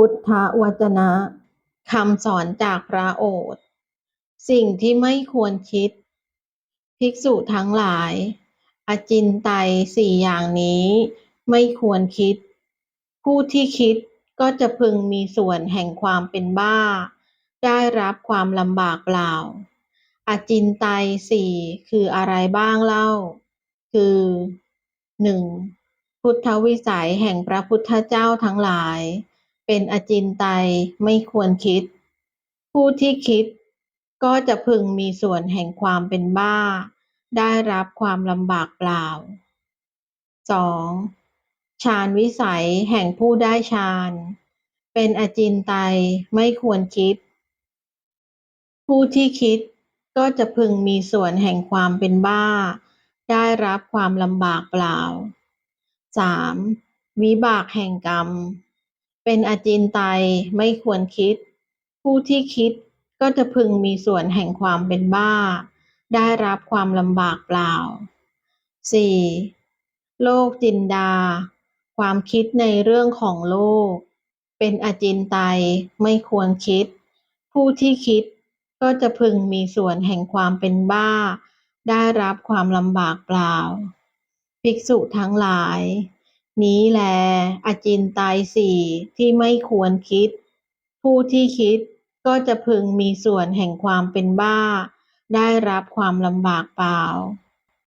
พุทธวจนะคำสอนจากพระโอษฐ์สิ่งที่ไม่ควรคิด ภิกษุทั้งหลาย อจินไตยสี่อย่างนี้ไม่ควรคิด ผู้ที่คิดก็จะพึงมีส่วนแห่งความเป็นบ้า ได้รับความลำบากเปล่า อจินไตยสี่คืออะไรบ้างเล่า คือหนึ่งพุทธวิสัยแห่งพระพุทธเจ้าทั้งหลาย เป็นอจินไตยไม่ควรคิด ผู้ที่คิดก็จะพึงมีส่วนแห่งความเป็นบ้า ได้รับความลำบากเปล่า 2. ฌานวิสัยแห่งผู้ได้ฌาน เป็นอจินไตยไม่ควรคิด ผู้ที่คิดก็จะพึงมีส่วนแห่งความเป็นบ้า ได้รับความลำบากเปล่า 3. วิบากแห่งกรรม เป็นอาจินไตไม่ควรคิด ผู้ที่คิดก็จะพึงมีส่วนแห่งความเป็นบ้า ได้รับความลำบากเปล่า 4. โลกจินดา ความคิดในเรื่องของโลก เป็นอาจินไตไม่ควรคิด ผู้ที่คิดก็จะพึงมีส่วนแห่งความเป็นบ้า ได้รับความลำบากเปล่า ภิกษุทั้งหลาย นี้แล อจินไตยสี่ที่ไม่ควรคิด ผู้ที่คิดก็จะพึงมีส่วนแห่งความเป็นบ้า ได้รับความลำบากเปล่า